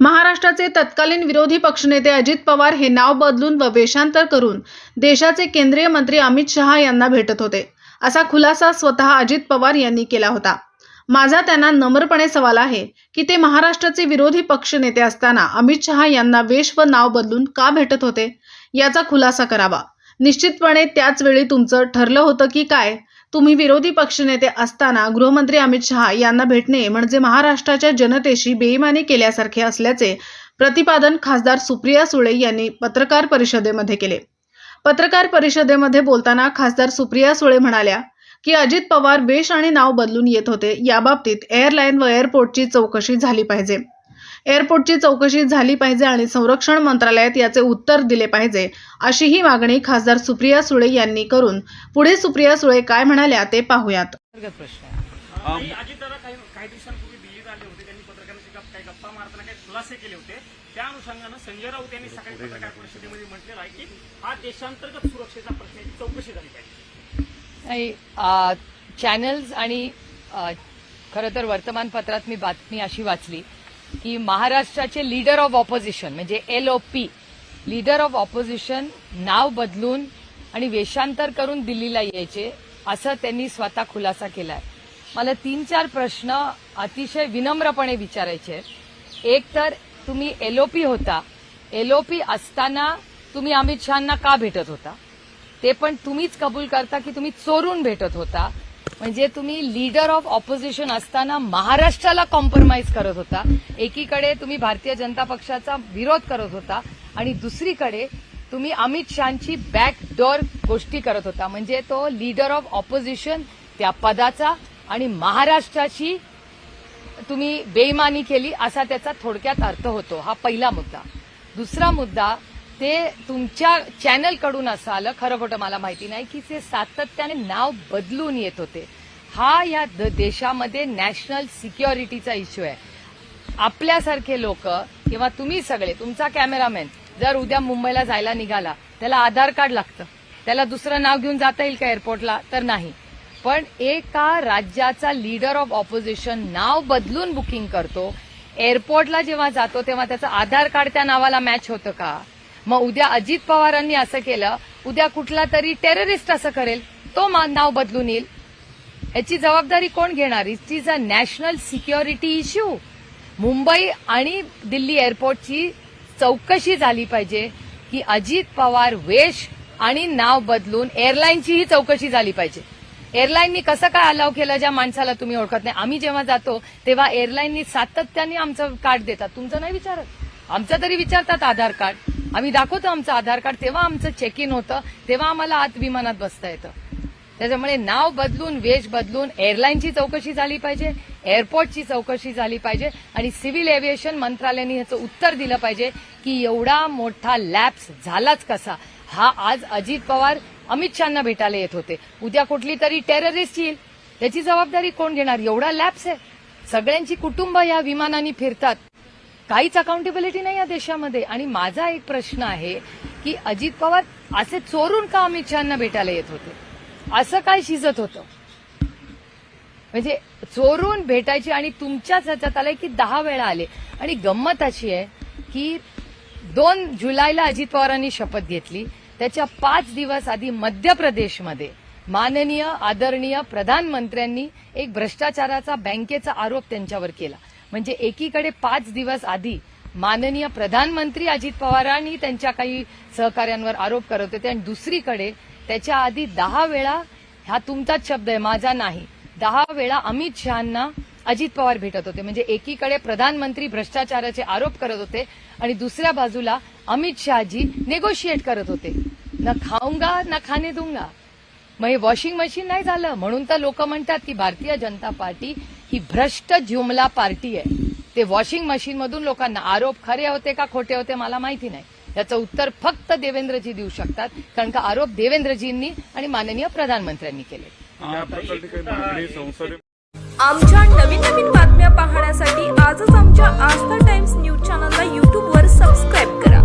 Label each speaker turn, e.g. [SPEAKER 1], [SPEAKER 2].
[SPEAKER 1] महाराष्ट्राचे तत्कालीन विरोधी पक्षनेते अजित पवार हे नाव बदलून व वेषांतर करून देशाचे केंद्रीय मंत्री अमित शहा यांना भेटत होते. असा खुलासा स्वतः अजित पवार यांनी केला होता. माझा त्यांना नम्रपणे सवाल आहे की ते महाराष्ट्राचे विरोधी पक्षनेते असताना अमित शहा यांना वेश व नाव बदलून का भेटत होते? याचा खुलासा करावा. निश्चितपणे त्याच वेळी तुमचं ठरलं होतं की काय? तुम्ही विरोधी पक्षनेते असताना गृहमंत्री अमित शहा यांना भेटणे म्हणजे महाराष्ट्राच्या जनतेशी बेईमानी केल्यासारखे असल्याचे प्रतिपादन खासदार सुप्रिया सुळे यांनी पत्रकार परिषदेमध्ये केले. पत्रकार परिषदेमध्ये बोलताना खासदार सुप्रिया सुळे म्हणाल्या की अजित पवार वेश आणि नाव बदलून येत होते. याबाबतीत एअरलाईन व एअरपोर्टची चौकशी झाली पाहिजे. एअरपोर्टची चौकशी झाली पाहिजे आणि संरक्षण मंत्रालयात याचे उत्तर दिले पाहिजे अशी ही मागणी खासदार सुप्रिया सुळे यांनी करून पुढे सुप्रिया सुळे काय म्हणाल्या ते पाहूयात.
[SPEAKER 2] अंतर्गत प्रश्न आहे.
[SPEAKER 3] आणि अजितदादा काही काही दिवसांपूर्वी दिल्लीत आले होते त्यांनी पत्रकारांशी गप- काही गप्पा मारताना काही खुलासे केले होते. त्या अनुषंगानं संजय राऊत यांनी सकाळी पत्रकार परिषदेमध्ये म्हटलेलं आहे की हा देशांतर्गत सुरक्षेचा प्रश्नाची चौकशी झाली पाहिजे.
[SPEAKER 2] नाही चॅनल्स आणि खरं तर वर्तमानपत्रात मी बातमी अशी वाचली की महाराष्ट्राचे लीडर ऑफ ऑपोजिशन म्हणजे L O P leader of opposition नाव बदलून आणि वेषांतर करून दिल्लीला यायचे असं त्यांनी स्वतः खुलासा केलाय. मला तीन चार प्रश्न अतिशय विनम्रपणे विचारायचे आहेत. एक तर तुम्ही एलओपी होता. एलओपी असताना तुम्ही अमित शहाना का भेटत होता? ते पण तुम्हीच कबूल करता की तुम्ही चोरून भेटत होता? म्हणजे तुम्ही लीडर ऑफ ऑपोजिशन असताना महाराष्ट्राला कॉम्प्रोमाइज करत होता. एकीकडे तुम्ही भारतीय जनता पक्षाचा विरोध करत होता आणि दुसरीकडे तुम्ही अमित शहाची बॅकडोर गोष्टी करत होता. म्हणजे तो लीडर ऑफ ऑपोजिशन त्या पदाचा आणि महाराष्ट्राची तुम्ही बेईमानी केली असा त्याचा थोडक्यात अर्थ होतो. हा पहिला मुद्दा. दुसरा मुद्दा ते तुमच्या चॅनलकडून असं आलं खरं खोटं मला माहिती नाही की ते सातत्याने नाव बदलून येत होते. हा या द- देशामध्ये नॅशनल सिक्युरिटीचा इश्यू आहे. आपल्यासारखे लोक किंवा तुम्ही सगळे तुमचा कॅमेरामॅन जर उद्या मुंबईला जायला निघाला त्याला आधार कार्ड लागतं. त्याला दुसरं नाव घेऊन जाता येईल का एअरपोर्टला? तर नाही. पण एका राज्याचा लीडर ऑफ ऑपोजिशन नाव बदलून बुकिंग करतो. एअरपोर्टला जेव्हा जातो तेव्हा त्याचं आधार कार्ड त्या नावाला मॅच होतं का? मग उद्या अजित पवारांनी असं केलं उद्या कुठला तरी टेररिस्ट असं करेल तो मा- नाव बदलून येईल. याची जबाबदारी कोण घेणार? It is a national security issue Mumbai आणि दिल्ली एअरपोर्टची चौकशी झाली पाहिजे की अजित पवार वेश आणि नाव बदलून एअरलाईनचीही चौकशी झाली पाहिजे. एअरलाईननी कसं काय अलाव केलं ज्या माणसाला तुम्ही ओळखत नाही? आम्ही जेव्हा जातो तेव्हा एअरलाईननी सातत्याने आमचं कार्ड देतात. तुमचं नाही विचारत? आमचं तरी विचारतात आधार कार्ड आम्ही दाखवतो आमचं आधार कार्ड तेव्हा आमचं चेक इन होतं तेव्हा आम्हाला आत विमानात बसता येतं. त्याच्यामुळे नाव बदलून वेश बदलून एअरलाईनची चौकशी झाली पाहिजे एअरपोर्टची चौकशी झाली पाहिजे आणि सिव्हिल एव्हिएशन मंत्रालयाने ह्याचं उत्तर दिलं पाहिजे की एवढा मोठा लॅप्स झालाच कसा? हा आज अजित पवार अमित शहाना भेटायला येत होते. उद्या कुठली तरी टेररिस्ट येईल. याची जबाबदारी कोण घेणार? एवढा लॅप्स आहे. सगळ्यांची कुटुंब या विमानाने फिरतात. काहीच अकाउंटेबिलिटी नाही या देशामध्ये. आणि माझा एक प्रश्न आहे की अजित पवार असे चोरून का अमित शहाना भेटायला येत होते? असं काय शिजत होतं? म्हणजे चोरून भेटायची आणि तुमच्याच ह्याच्यात आलंय की दहा वेळा आले. आणि गंमत अशी आहे की दोन जुलैला अजित पवारांनी शपथ घेतली. त्याच्या पाच दिवस आधी मध्य प्रदेशमध्ये माननीय आदरणीय प्रधानमंत्र्यांनी एक भ्रष्टाचाराचा बँकेचा आरोप त्यांच्यावर केला. म्हणजे एकीकडे पाच दिवस आधी माननीय प्रधानमंत्री अजित पवारांनी त्यांच्या काही सहकार्यांवर आरोप करत होते आणि दुसरीकडे त्याच्या आधी दहा वेळा हा तुमचाच शब्द आहे माझा नाही. दहा वेळा अमित शहाना अजित पवार भेटत होते. म्हणजे एकीकडे प्रधानमंत्री भ्रष्टाचाराचे आरोप करत होते आणि दुसऱ्या बाजूला अमित शहाजी नेगोशिएट करत होते. ना खाऊंगा ना खाणे दूंगा. मग हे वॉशिंग मशीन नाही झालं. म्हणून तर लोक म्हणतात की भारतीय जनता पार्टी ही भ्रष्ट जुमला पार्टी आहे. ते वॉशिंग मशीन मधून लोकांना आरोप खरे होते का खोटे होते मला माहिती नाही. याचं उत्तर फक्त देवेंद्रजी देऊ शकतात कारण का आरोप देवेंद्रजींनी आणि माननीय प्रधानमंत्र्यांनी केले.
[SPEAKER 4] आमच्या नवीन नवीन बातम्या पाहण्यासाठी आजच आमच्या आस्था टाइम्स न्यूज चॅनलला यूट्यूबवर सबस्क्राईब करा.